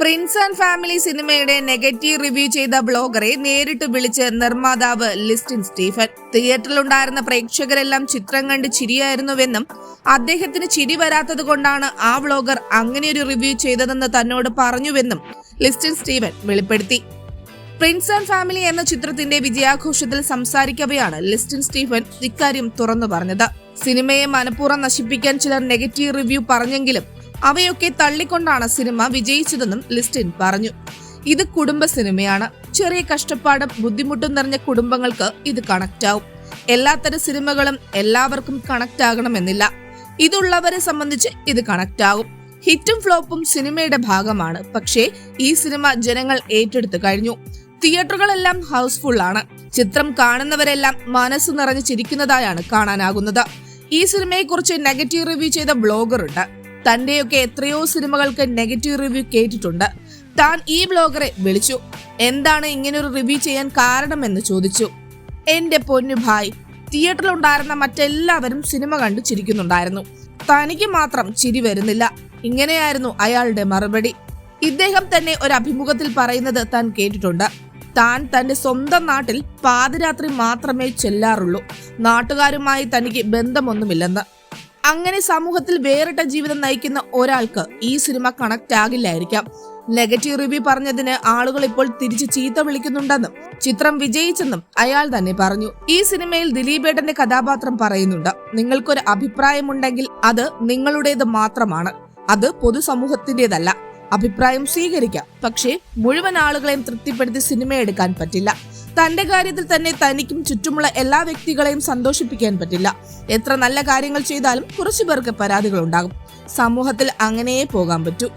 Prince and family സിനിമയുടെ negative review ചെയ്ത ബ്ലോഗറെ നേരിട്ട് വിളിച്ച് നിർമ്മാതാവ് ലിസ്റ്റിൻ സ്റ്റീഫൻ. തിയേറ്ററിലുണ്ടായിരുന്ന പ്രേക്ഷകരെല്ലാം ചിത്രം കണ്ട് ചിരിയായിരുന്നുവെന്നും അദ്ദേഹത്തിന് ചിരി വരാത്തത് കൊണ്ടാണ് ആ അങ്ങനെ അങ്ങനെയൊരു റിവ്യൂ ചെയ്തതെന്ന് തന്നോട് പറഞ്ഞുവെന്നും ലിസ്റ്റിൻ സ്റ്റീവൻ വെളിപ്പെടുത്തി. പ്രിൻസ് ആൻഡ് ഫാമിലി എന്ന ചിത്രത്തിന്റെ വിജയാഘോഷത്തിൽ സംസാരിക്കവെയാണ് ലിസ്റ്റിൻ സ്റ്റീഫൻ ഇക്കാര്യം തുറന്നു പറഞ്ഞത്. സിനിമയെ മനഃപൂർവം നശിപ്പിക്കാൻ ചിലർ നെഗറ്റീവ് റിവ്യൂ പറഞ്ഞെങ്കിലും അവയൊക്കെ തള്ളിക്കൊണ്ടാണ് സിനിമ വിജയിച്ചതെന്നും ലിസ്റ്റിൻ പറഞ്ഞു. ഇത് കുടുംബ സിനിമയാണ്. ചെറിയ കഷ്ടപ്പാടും ബുദ്ധിമുട്ടും നിറഞ്ഞ കുടുംബങ്ങൾക്ക് ഇത് കണക്റ്റ് ആവും എല്ലാത്തരം സിനിമകളും എല്ലാവർക്കും കണക്റ്റ് ആകണമെന്നില്ല ഇതുള്ളവരെ സംബന്ധിച്ച് ഇത് കണക്റ്റ് ആകും ഹിറ്റും ഫ്ലോപ്പും സിനിമയുടെ ഭാഗമാണ്. പക്ഷേ ഈ സിനിമ ജനങ്ങൾ ഏറ്റെടുത്തു കഴിഞ്ഞു. തിയേറ്ററുകളെല്ലാം ഹൗസ്ഫുൾ ആണ് ചിത്രം കാണുന്നവരെല്ലാം മനസ്സ് നിറഞ്ഞു ചിരിക്കുന്നതായാണ് കാണാനാകുന്നത്. ഈ സിനിമയെക്കുറിച്ച് നെഗറ്റീവ് റിവ്യൂ ചെയ്ത ബ്ലോഗർ ഉണ്ട് തന്റെയൊക്കെ എത്രയോ സിനിമകൾക്ക് നെഗറ്റീവ് റിവ്യൂ കേട്ടിട്ടുണ്ട്. താൻ ഈ ബ്ലോഗറെ വിളിച്ചു. എന്താണ് ഇങ്ങനെ ഒരു റിവ്യൂ ചെയ്യാൻ കാരണമെന്ന് ചോദിച്ചു. എന്റെ പൊന്നു ഭായ് തിയേറ്ററിലുണ്ടായിരുന്ന മറ്റെല്ലാവരും സിനിമ കണ്ടു ചിരിക്കുന്നുണ്ടായിരുന്നു. തനിക്ക് മാത്രം ചിരി വരുന്നില്ല. ഇങ്ങനെയായിരുന്നു അയാളുടെ മറുപടി. ഇദ്ദേഹം തന്നെ ഒരു അഭിമുഖത്തിൽ പറയുന്നത് താൻ കേട്ടിട്ടുണ്ട്. താൻ തന്റെ സ്വന്തം നാട്ടിൽ പാതിരാത്രി മാത്രമേ ചെല്ലാറുള്ളൂ. നാട്ടുകാരുമായി തനിക്ക് ബന്ധമൊന്നുമില്ലെന്ന്. അങ്ങനെ സമൂഹത്തിൽ വേറിട്ട ജീവിതം നയിക്കുന്ന ഒരാൾക്ക് ഈ സിനിമ കണക്ട് ആകില്ലായിരിക്കാം. നെഗറ്റീവ് റിവ്യൂ പറഞ്ഞതിന് ആളുകൾ ഇപ്പോൾ തിരിച്ച് ചീത്ത വിളിക്കുന്നുണ്ടെന്നും ചിത്രം വിജയിച്ചെന്നും അയാൾ തന്നെ പറഞ്ഞു. ഈ സിനിമയിൽ ദിലീപേട്ടന്റെ കഥാപാത്രം പറയുന്നുണ്ട് നിങ്ങൾക്കൊരു അഭിപ്രായമുണ്ടെങ്കിൽ അത് നിങ്ങളുടേത് മാത്രമാണ്. അത് പൊതുസമൂഹത്തിന്റേതല്ല അഭിപ്രായം സ്വീകരിക്കാം. പക്ഷേ മുഴുവൻ ആളുകളെയും തൃപ്തിപ്പെടുത്തി സിനിമ എടുക്കാൻ പറ്റില്ല. തന്റെ കാര്യത്തിൽ തന്നെ തനിക്കും ചുറ്റുമുള്ള എല്ലാ വ്യക്തികളെയും സന്തോഷിപ്പിക്കാൻ പറ്റില്ല. എത്ര നല്ല കാര്യങ്ങൾ ചെയ്താലും കുറച്ചു പേർക്ക് പരാതികൾ ഉണ്ടാകും സമൂഹത്തിൽ അങ്ങനെയേ പോകാൻ പറ്റൂ.